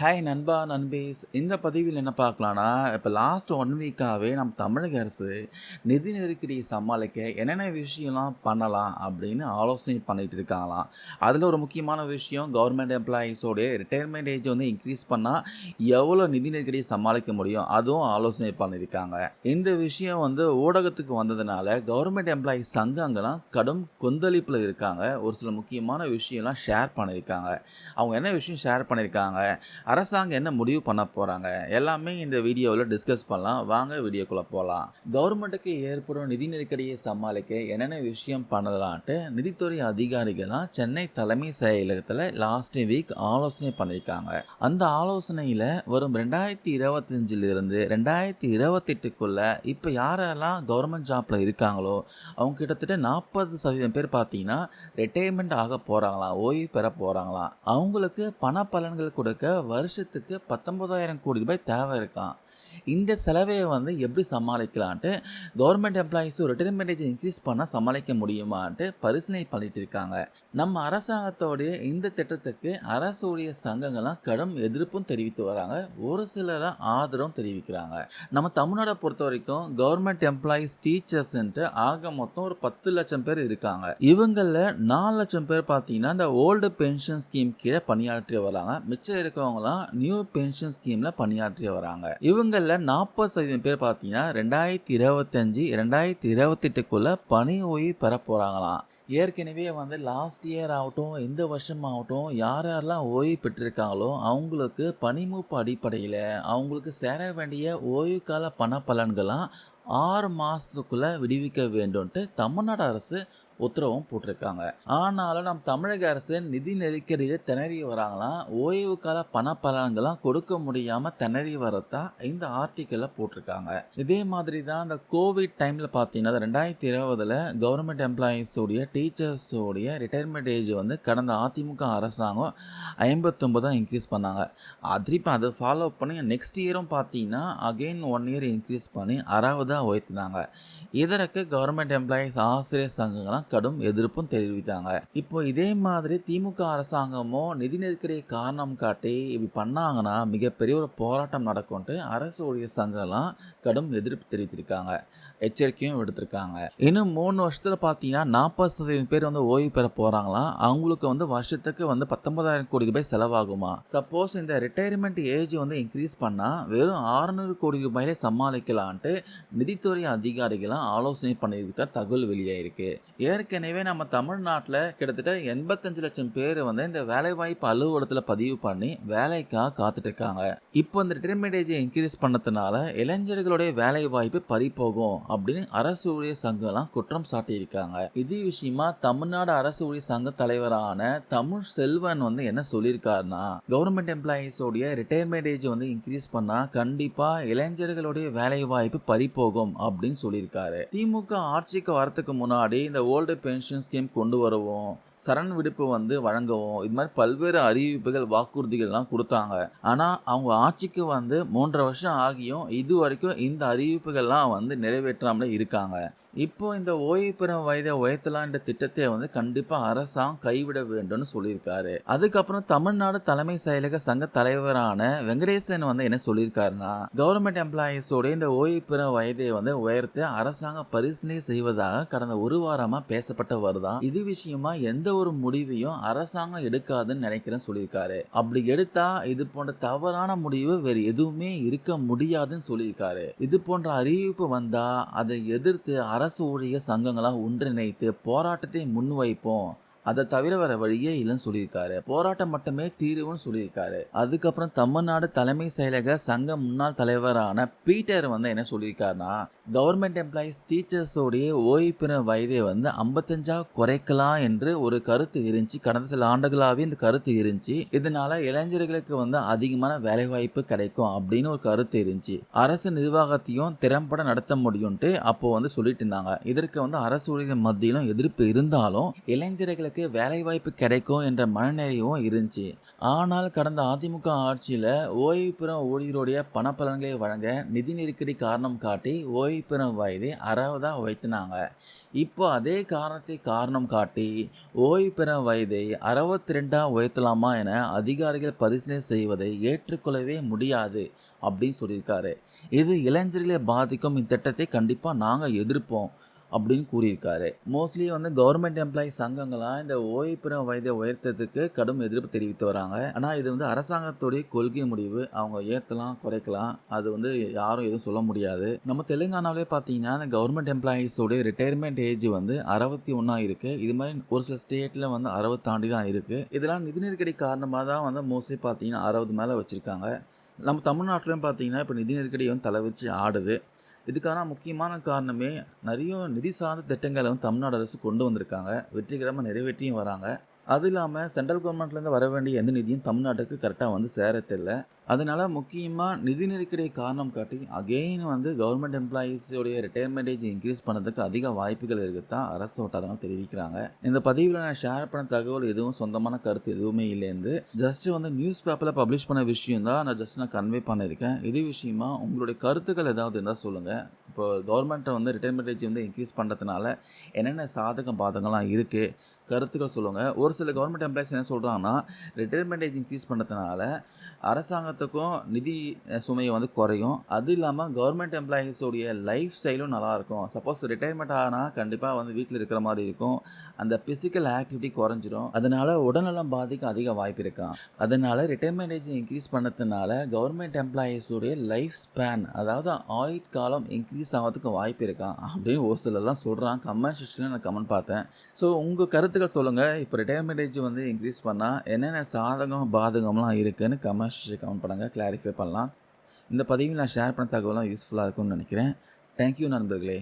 Hi நண்பா நண்பீஸ் இந்த பதிவில் என்ன பார்க்கலான்னா இப்போ லாஸ்ட் ஒன் வீக்காகவே நம்ம தமிழக அரசு நிதி நெருக்கடியை சமாளிக்க என்னென்ன விஷயம்லாம் பண்ணலாம் அப்படின்னு ஆலோசனை பண்ணிகிட்டு இருக்காங்களாம். அதில் ஒரு முக்கியமான விஷயம் கவர்மெண்ட் எம்ப்ளாயீஸோடைய ரிட்டையர்மெண்ட் ஏஜ் வந்து இன்க்ரீஸ் பண்ணால் எவ்வளோ நிதி நெருக்கடியை சமாளிக்க முடியும்? அதுவும் ஆலோசனை பண்ணியிருக்காங்க. இந்த விஷயம் வந்து ஊடகத்துக்கு வந்ததுனால கவர்மெண்ட் எம்ப்ளாயீஸ் சங்கங்கள்லாம் கடும் கொந்தளிப்பில் இருக்காங்க. ஒரு சில முக்கியமான விஷயம்லாம் ஷேர் பண்ணியிருக்காங்க. அவங்க என்ன விஷயம் ஷேர் பண்ணியிருக்காங்க? அரசாங்கம் என்ன முடிவு பண்ண போகிறாங்க எல்லாமே இந்த வீடியோவில் டிஸ்கஸ் பண்ணலாம். வாங்க வீடியோக்குள்ளே போகலாம் கவர்மெண்ட்டுக்கு ஏற்படும் நிதி நெருக்கடியை சமாளிக்க என்னென்ன விஷயம் பண்ணலான்ட்டு நிதித்துறை அதிகாரிகள்லாம் சென்னை தலைமை செயலகத்தில் லாஸ்ட் வீக் ஆலோசனை பண்ணியிருக்காங்க. அந்த ஆலோசனையில் வரும் ரெண்டாயிரத்தி இருபத்தஞ்சிலிருந்து ரெண்டாயிரத்தி இருபத்தெட்டுக்குள்ளே இப்போ யாரெல்லாம் கவர்மெண்ட் ஜாப்பில் இருக்காங்களோ அவங்க கிட்டத்தட்ட நாற்பது சதவீதம் பேர் பார்த்தீங்கன்னா ரிட்டையர்மெண்ட் ஆக போகிறாங்களாம் ஓய்வு பெற போகிறாங்களாம் அவங்களுக்கு பண பலன்கள் கொடுக்க வருஷத்துக்கு பத்தொன்பதாயிரம் கோடி ரூபாய் தேவை இருக்கான் இந்த செலவையை வந்து எப்படி சமாளிக்கலான்ட்டு கவர்மெண்ட் எம்ப்ளாயீஸும் ரிட்டைர்மெண்ட் ஏஜ் இன்க்ரீஸ் பண்ணால் சமாளிக்க முடியுமான்ட்டு பரிசீலனை பண்ணிட்டு இருக்காங்க. நம்ம அரசாங்கத்தோடைய இந்த திட்டத்துக்கு அரசுடைய சங்கங்கள்லாம் கடும் எதிர்ப்பும் தெரிவித்து வராங்க. ஒரு சிலரை ஆதரவும் தெரிவிக்கிறாங்க. நம்ம தமிழ்நாடை பொறுத்த வரைக்கும் கவர்மெண்ட் எம்ப்ளாயீஸ் டீச்சர்ஸ்ன்ட்டு ஆக மொத்தம் ஒரு பத்து லட்சம் பேர் இருக்காங்க. இவங்களில் நாலு லட்சம் பேர் பார்த்தீங்கன்னா இந்த ஓல்டு பென்ஷன் ஸ்கீம் கீழே பணியாற்றி வராங்க. மிச்சம் இருக்கவங்களாம் நியூ பென்ஷன் ஸ்கீமில் பணியாற்றி வராங்க. இவங்களில் நாற்பது சதவீதம் பேர் பார்த்தீங்கன்னா ரெண்டாயிரத்தி இருபத்தஞ்சி ரெண்டாயிரத்தி இருபத்தெட்டுக்குள்ளே பணி ஓய்வு பெற போகிறாங்களாம் ஏற்கனவே வந்து லாஸ்ட் இயர் ஆகட்டும் இந்த வருஷம் ஆகட்டும் யார் யாரெல்லாம் ஓய்வு பெற்றிருக்காங்களோ அவங்களுக்கு பனிமூப்பு அடிப்படையில் அவங்களுக்கு சேர வேண்டிய ஓய்வு கால பண பலன்களாம் ஆறு மாதத்துக்குள்ளே விடுவிக்க வேண்டும்ன்ட்டு தமிழ்நாடு அரசு உத்தரவும் போட்டிருக்காங்க. ஆனாலும் நம் தமிழக அரசு நிதி நெருக்கடியில் திணறி வராங்களாம். ஓய்வு கால பண பலன்கள்லாம் கொடுக்க முடியாமல் திணறி வரதா இந்த ஆர்டிக்கலில் போட்டிருக்காங்க. இதே மாதிரி தான் இந்த கோவிட் டைமில் பார்த்தீங்கன்னா ரெண்டாயிரத்தி இருபதில் கவர்மெண்ட் எம்ப்ளாயீஸோடைய டீச்சர்ஸோடைய ரிட்டையர்மெண்ட் ஏஜ் வந்து கடந்த அதிமுக அரசாங்கம் ஐம்பத்தொம்பது இன்க்ரீஸ் பண்ணாங்க. அது திருப்பி அதை ஃபாலோ பண்ணி நெக்ஸ்ட் இயரும் பார்த்தீங்கன்னா அகெயின் ஒன் இயர் இன்க்ரீஸ் பண்ணி அறாவதாக உயர்த்தினாங்க. இதற்கு கவர்மெண்ட் எம்ப்ளாயீஸ் ஆசிரியர் சங்கங்கள்லாம் கடும் எதிர்ப்பும் தெரிவித்தாங்க. இப்போ இதே மாதிரி திமுக அரசாங்கமும் நிதி நெருக்கடியை காரணம் காட்டி இப்படி பண்ணாங்கன்னா மிகப்பெரிய ஒரு போராட்டம் நடக்கும்ட்டு அரசுடைய சங்கம்லாம் கடும் எதிர்ப்பு தெரிவித்திருக்காங்க. எச்சரிக்கையும் விடுத்திருக்காங்க. இன்னும் மூணு வருஷத்தில் பார்த்தீங்கன்னா நாற்பது சதவீதம் பேர் வந்து ஓய்வு பெற போகிறாங்களாம் அவங்களுக்கு வந்து வருஷத்துக்கு வந்து பத்தொன்பதாயிரம் கோடி ரூபாய் செலவாகுமா? சப்போஸ் இந்த ரிட்டையர்மெண்ட் ஏஜ் வந்து இன்க்ரீஸ் பண்ணால் வெறும் ஆறுநூறு கோடி ரூபாயிலே சமாளிக்கலான்ட்டு நிதித்துறை அதிகாரிகளாம் ஆலோசனை பண்ணியிருக்க தகவல் வெளியாயிருக்கு. ஏற்கனவே நம்ம தமிழ்நாட்டில் கிட்டத்தட்ட எண்பத்தஞ்சு லட்சம் பேர் வந்து இந்த வேலைவாய்ப்பு அலுவலகத்தில் பதிவு பண்ணி வேலைக்காக காத்துட்டு இருக்காங்க இப்போ இந்த ரிட்டைர்மெண்ட் ஏஜை இன்க்ரீஸ் பண்ணதுனால இளைஞர்களுடைய வேலை வாய்ப்பு பறிப்போகும் அப்படின்னு அரசு ஊழியர் சங்கம்லாம் குற்றம் சாட்டியிருக்காங்க. இது விஷயமா தமிழ்நாடு அரசு ஊழியர் சங்க தலைவரான தமிழ் செல்வன் வந்து என்ன சொல்லியிருக்காருன்னா கவர்மெண்ட் எம்ப்ளாயீஸோடைய ரிட்டையர்மெண்ட் ஏஜ் வந்து இன்க்ரீஸ் பண்ணா கண்டிப்பா இளைஞர்களுடைய வேலை வாய்ப்பு பறிப்போகும் அப்படின்னு சொல்லியிருக்காரு. திமுக ஆட்சிக்கு வரத்துக்கு முன்னாடி இந்த ஓல்டு பென்ஷன் ஸ்கீம் கொண்டு வரவும் சரண் விடுப்பு வந்து வழங்கவும் இது மாதிரி பல்வேறு அறிவிப்புகள் வாக்குறுதிகள்லாம் கொடுத்தாங்க. ஆனால் அவங்க ஆட்சிக்கு வந்து மூன்றரை வருஷம் ஆகியும் இது வரைக்கும் இந்த அறிவிப்புகள்லாம் வந்து நிறைவேற்றாமலே இருக்காங்க. இப்போ இந்த ஓய்வு பெறும் வயதை உயர்த்தலான்ற திட்டத்தை வந்து கண்டிப்பாக அரசாங்கம் கைவிட வேண்டும்னு சொல்லியிருக்காரு. அதுக்கப்புறம் தமிழ்நாடு தலைமை செயலக சங்க தலைவரான வெங்கடேசன் வந்து என்ன சொல்லியிருக்காருன்னா கவர்மெண்ட் எம்ப்ளாயீஸோட இந்த ஓய்வு பெறும் வயதை வந்து உயர்த்த அரசாங்கம் பரிசீலனை செய்வதாக கடந்த ஒரு வாரமாக பேசப்பட்டு வருதான் இது விஷயமா எந்த ஒரு முடிவையும் அரசாங்கம் எடுக்காதுன்னு நினைக்கிறேன்னு சொல்லியிருக்காரு. அப்படி எடுத்தா இது போன்ற தவறான முடிவு வேறு எதுவுமே இருக்க முடியாதுன்னு சொல்லியிருக்காரு. இது போன்ற அறிவிப்பு வந்தா அதை எதிர்த்து அரசு ஊழியர் சங்கங்களாக ஒன்றிணைத்து போராட்டத்தை முன்வைப்போம். அதை தவிர வேற வழியே இல்லைன்னு சொல்லியிருக்காரு. போராட்டம் மட்டுமே தீர்வுன்னு சொல்லியிருக்காரு. அதுக்கப்புறம் தமிழ்நாடு தலைமை செயலக சங்க முன்னாள் தலைவரான பீட்டர் வந்து என்ன சொல்லியிருக்காருன்னா கவர்மெண்ட் எம்ப்ளாயீஸ் டீச்சர்ஸோடைய ஓய்வு பெறும் வயதை வந்து ஐம்பத்தஞ்சா குறைக்கலாம் என்று ஒரு கருத்து இருந்துச்சு. கடந்த சில ஆண்டுகளாகவே இந்த கருத்து இருந்துச்சு. இதனால இளைஞர்களுக்கு வந்து அதிகமான வேலைவாய்ப்பு கிடைக்கும் அப்படின்னு ஒரு கருத்து இருந்துச்சு. அரசு நிர்வாகத்தையும் திறம்பட நடத்த முடியும்ட்டு அப்போ வந்து சொல்லிட்டு இருந்தாங்க. இதற்கு வந்து அரசு ஊழியர் மத்தியிலும் எதிர்ப்பு இருந்தாலும் இளைஞர்களுக்கு வேலைவாய்ப்பு கிடைக்கும் என்ற மனநிலையும் இருந்துச்சு. ஆனால் கடந்த அதிமுக ஆட்சியில் ஓய்வு பெறும் ஊழியருடைய பணப்பலன்களை வழங்க நிதி நெருக்கடி காரணம் காட்டி ஓய்வு ஓய்பெறும் வயதை 60ஆ உயர்த்தினாங்க. இப்போ அதே காரணத்தை காரணம் காட்டி, ஓய்வு பெறும் வயதை 62ஆ உயர்த்தலாமா என அதிகாரிகள் பரிசீலனை செய்வதை ஏற்றுக்கொள்ளவே முடியாது அப்படின்னு சொல்லியிருக்காரு. இது இளைஞர்களை பாதிக்கும் இத்திட்டத்தை கண்டிப்பாக நாங்கள் எதிர்ப்போம் அப்படின்னு கூறியிருக்காரு. மோஸ்ட்லி வந்து கவர்மெண்ட் எம்ப்ளாயி சங்கங்கள்லாம் இந்த ஓய்வுபெறும் வயதை உயர்த்ததுக்கு கடும் எதிர்ப்பு தெரிவித்து வராங்க. ஆனால் இது வந்து அரசாங்கத்துடைய கொள்கை முடிவு. அவங்க ஏற்றலாம் குறைக்கலாம். அது வந்து யாரும் எதுவும் சொல்ல முடியாது. நம்ம தெலுங்கானாவிலே பார்த்தீங்கன்னா, இந்த கவர்மெண்ட் எம்ப்ளாயீஸோடைய ரிட்டையர்மெண்ட் ஏஜ் வந்து 61ஆ இருக்கு. இது மாதிரி ஒரு சில ஸ்டேட்டில் வந்து அறுபத்தாண்டி தான் இருக்கு. இதெல்லாம் நிதி நெருக்கடி காரணமாக தான் வந்து மோஸ்ட்லி பார்த்தீங்கன்னா அறுபது மேலே வச்சுருக்காங்க நம்ம தமிழ்நாட்டிலும் பார்த்தீங்கன்னா, இப்போ நிதி நெருக்கடி வந்து தலைவிரிச்சு ஆடுது. இதுக்கான முக்கியமான காரணமே நிறைய நிதி சார்ந்த திட்டங்களை வந்து தமிழ்நாடு அரசு கொண்டு வந்திருக்காங்க. வெற்றிகரமாக நிறைவேற்றியும் வராங்க. அது இல்லாமல் சென்ட்ரல் கவர்மெண்ட்லேருந்து வர வேண்டிய எந்த நிதியும் தமிழ்நாட்டுக்கு கரெக்டாக வந்து சேரத்தில்லை அதனால் முக்கியமாக நிதி நெருக்கடியை காரணம் காட்டி அகெயின் வந்து கவர்மெண்ட் எம்ப்ளாயீஸோடைய ரிட்டையர்மெண்ட் ஏஜ் இன்க்ரீஸ் பண்ணதுக்கு அதிக வாய்ப்புகள் இருக்குதான் அரசு வட்டாரங்கள் தெரிவிக்கிறாங்க. இந்த பதிவில் நான் ஷேர் பண்ண தகவல் எதுவும் சொந்தமான கருத்து எதுவுமே இல்லைந்து ஜஸ்ட் வந்து நியூஸ் பேப்பரில் பப்ளிஷ் பண்ண விஷயம் தான் நான் ஜஸ்ட் நான் கன்வே பண்ணியிருக்கேன். இது விஷயமா உங்களுடைய கருத்துக்கள் ஏதாவது இருந்தால் சொல்லுங்கள் இப்போ கவர்மெண்ட்டை வந்து ரிட்டையர்மெண்ட் ஏஜ் வந்து இன்க்ரீஸ் பண்ணுறதுனால என்னென்ன சாதகம், பாதகம்லாம் இருக்குது கருத்துக்கள் சொல்லுவாங்க ஒரு சில கவர்மெண்ட் எம்ப்ளாயீஸ் என்ன சொல்கிறாங்கன்னா ரிட்டயர்மென்ட் ஏஜ் இன்க்ரீஸ் பண்ணதுனால அரசாங்கத்துக்கும் நிதி சுமையை வந்து குறையும். அது இல்லாமல் கவர்மெண்ட் எம்ப்ளாயீஸோடைய லைஃப் ஸ்டைலும் நல்லாயிருக்கும் சப்போஸ் ரிட்டயர்மென்ட் ஆனால் கண்டிப்பாக வந்து வீட்டில் இருக்கிற மாதிரி இருக்கும். அந்த ஃபிசிக்கல் ஆக்டிவிட்டி குறைஞ்சிரும். அதனால உடல்நலம் பாதிக்க அதிக வாய்ப்பு இருக்கான் அதனால ரிட்டயர்மென்ட் ஏஜ் இன்க்ரீஸ் பண்ணதுனால கவர்மெண்ட் எம்ப்ளாயீஸோடைய லைஃப் ஸ்பேன் அதாவது ஆயுட்காலம் இன்க்ரீஸ் ஆகிறதுக்கு வாய்ப்பு இருக்கான் அப்படின்னு ஒரு சிலர்லாம் சொல்கிறான் கமெண்ட் செக்ஷனில் நான் கமெண்ட் பார்த்தேன். ஸோ உங்கள் கருத்து கருத்துக்கள் சொல்லுங்கள் இப்போ ரிட்டையர்மெண்ட் ஏஜ் வந்து இன்க்ரீஸ் பண்ணால் என்னென்ன சாதகம், பாதகம்லாம் இருக்குதுன்னு கமெண்ட் கமெண்ட் பண்ணுங்கள் கிளாரிஃபை பண்ணலாம். இந்த பதிவில் நான் ஷேர் பண்ண தகவல்லாம் யூஸ்ஃபுல்லாக இருக்கும்னு நினைக்கிறேன் தேங்க் யூ நண்பர்களே!